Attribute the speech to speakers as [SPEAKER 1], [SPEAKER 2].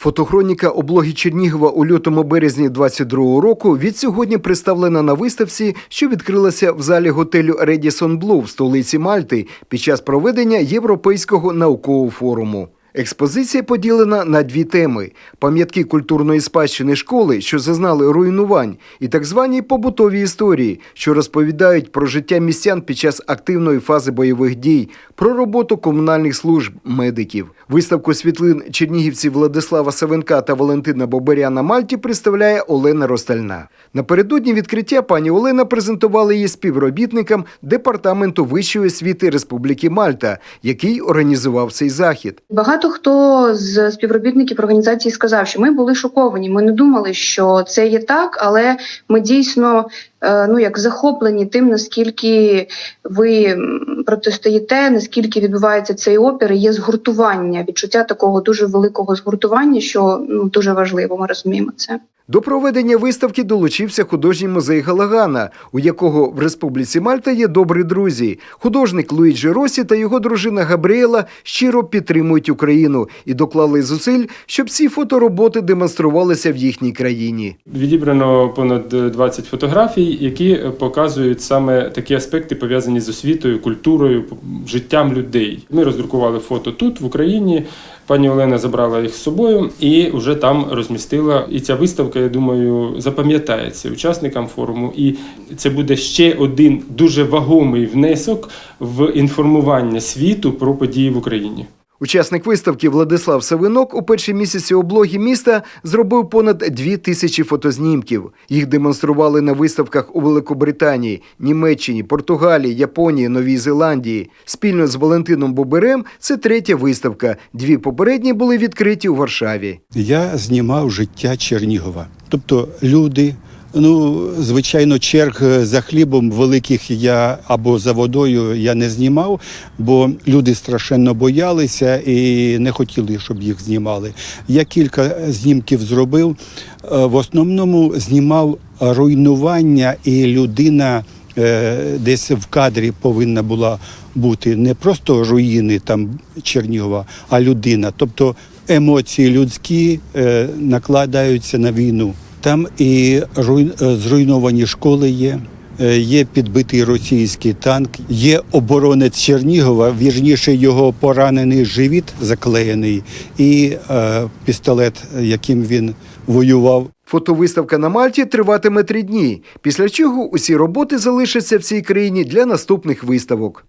[SPEAKER 1] Фотохроніка облоги Чернігова у лютому березні 22 року від сьогодні представлена на виставці, що відкрилася в залі готелю Редісон Блу в столиці Мальти під час проведення Європейського наукового форуму. Експозиція поділена на дві теми: пам'ятки культурної спадщини школи, що зазнали руйнувань, і так звані побутові історії, що розповідають про життя містян під час активної фази бойових дій, про роботу комунальних служб медиків. Виставку світлин чернігівців Владислава Савенка та Валентина Боберя на Мальті представляє Олена Ростальна. Напередодні відкриття пані Олена презентувала її співробітникам департаменту вищої освіти Республіки Мальта, який організував цей захід.
[SPEAKER 2] Багато хто з співробітників організації сказав, що ми були шоковані. Ми не думали, що це є так, але ми дійсно е, ну як захоплені тим, наскільки ви протистоїте, наскільки відбувається цей опір. і Є згуртування, відчуття такого дуже великого згуртування, що ну дуже важливо. Ми розуміємо це.
[SPEAKER 1] До проведення виставки долучився художній музей Галагана, у якого в Республіці Мальта є добрі друзі. Художник Луїджі Росі та його дружина Габріела щиро підтримують Україну і доклали зусиль, щоб ці фотороботи демонструвалися в їхній країні.
[SPEAKER 3] Відібрано понад 20 фотографій, які показують саме такі аспекти, пов'язані з освітою, культурою, життям людей. Ми роздрукували фото тут, в Україні. Пані Олена забрала їх з собою і вже там розмістила. І ця виставка, я думаю, запам'ятається учасникам форуму. І це буде ще один дуже вагомий внесок в інформування світу про події в Україні.
[SPEAKER 1] Учасник виставки Владислав Савинок у перші місяці облоги міста зробив понад дві тисячі фотознімків. Їх демонстрували на виставках у Великобританії, Німеччині, Португалії, Японії, Новій Зеландії. Спільно з Валентином Боберем це третя виставка. Дві попередні були відкриті у Варшаві.
[SPEAKER 4] Я знімав життя Чернігова. Тобто люди, ну, звичайно, черг за хлібом великих я або за водою я не знімав, бо люди страшенно боялися і не хотіли, щоб їх знімали. Я кілька знімків зробив. Е, В основному знімав руйнування, і людина е, десь в кадрі повинна була бути не просто руїни там Чернігова, а людина. Тобто емоції людські е, накладаються на війну. Там і е, зруйновані школи є. е, Є підбитий російський танк, є оборонець Чернігова, вірніше його поранений живіт заклеєний, і е, пістолет, яким він воював.
[SPEAKER 1] Фотовиставка на Мальті триватиме три дні, після чого усі роботи залишаться в цій країні для наступних виставок.